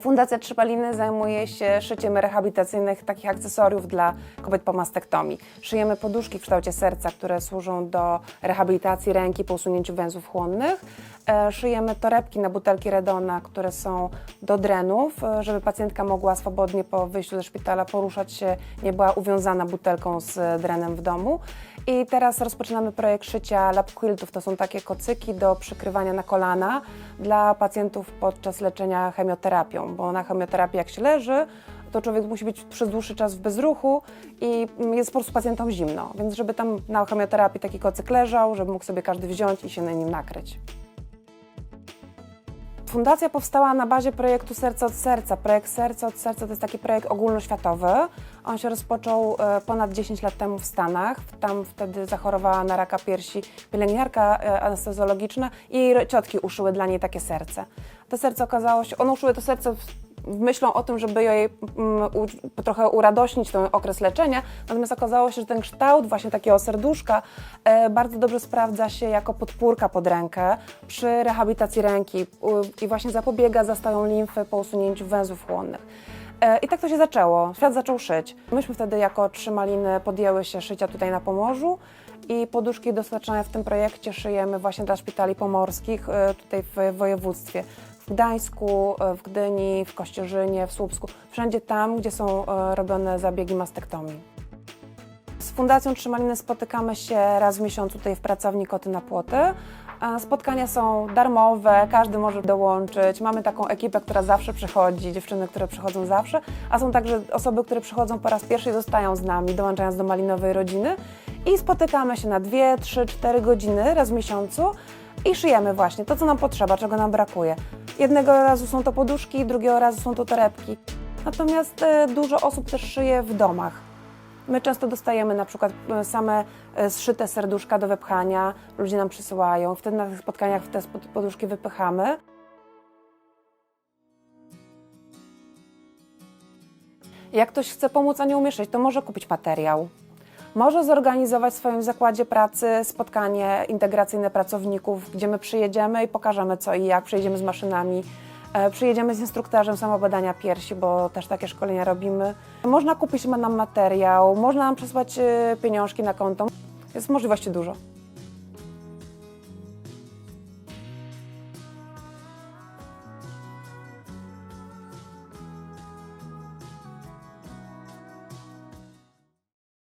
Fundacja Trzypaliny zajmuje się szyciem rehabilitacyjnych takich akcesoriów dla kobiet po mastektomii. Szyjemy poduszki w kształcie serca, które służą do rehabilitacji ręki po usunięciu węzłów chłonnych. E, Szyjemy torebki na butelki Redona, które są do drenów, e, żeby pacjentka mogła swobodnie po wyjściu ze szpitala poruszać się, nie była uwiązana butelką z drenem w domu. I teraz rozpoczynamy projekt szycia lap quiltów. To są takie kocyki do przykrywania na kolana dla pacjentów podczas leczenia chemioterapią, bo na chemioterapii jak się leży, to człowiek musi być przez dłuższy czas w bezruchu i jest po prostu pacjentom zimno. Więc żeby tam na chemioterapii taki kocyk leżał, żeby mógł sobie każdy wziąć i się na nim nakryć. Fundacja powstała na bazie projektu Serce od Serca. Projekt Serce od Serca to jest taki projekt ogólnoświatowy. On się rozpoczął e, ponad 10 lat temu w Stanach. Tam wtedy zachorowała na raka piersi pielęgniarka e, anestezjologiczna i jej ciotki uszyły dla niej takie serce. To serce okazało się, one uszyły to serce myślą o tym, żeby jej mm, u, trochę uradośnić ten okres leczenia, natomiast okazało się, że ten kształt właśnie takiego serduszka e, bardzo dobrze sprawdza się jako podpórka pod rękę przy rehabilitacji ręki u, i właśnie zapobiega zastoją limfy po usunięciu węzłów chłonnych. E, I tak to się zaczęło. Świat zaczął szyć. Myśmy wtedy jako trzy maliny podjęły się szycia tutaj na Pomorzu i poduszki dostarczane w tym projekcie szyjemy właśnie dla szpitali pomorskich e, tutaj w województwie. W Gdańsku, e, w Gdyni, w Kościerzynie, w Słupsku, wszędzie tam, gdzie są e, robione zabiegi mastektomii. Z Fundacją Trzymaliny spotykamy się raz w miesiącu tutaj w pracowni Koty na Płoty. Spotkania są darmowe, każdy może dołączyć. Mamy taką ekipę, która zawsze przychodzi, dziewczyny, które przychodzą zawsze, a są także osoby, które przychodzą po raz pierwszy i zostają z nami, dołączając do malinowej rodziny. I spotykamy się na 2, 3, 4 godziny raz w miesiącu i szyjemy właśnie to, co nam potrzeba, czego nam brakuje. Jednego razu są to poduszki, drugiego razu są to torebki. Natomiast e, dużo osób też szyje w domach. My często dostajemy na przykład e, same e, zszyte serduszka do wepchania, ludzie nam przysyłają, wtedy na tych spotkaniach te poduszki wypychamy. Jak ktoś chce pomóc, a nie umie szyć, to może kupić materiał. Może zorganizować w swoim zakładzie pracy spotkanie integracyjne pracowników, gdzie my przyjedziemy i pokażemy co i jak, przyjedziemy z maszynami, e, przyjedziemy z instruktorzem samobadania piersi, bo też takie szkolenia robimy. Można kupić nam materiał, można nam przesłać e, pieniążki na konto. Jest możliwości dużo.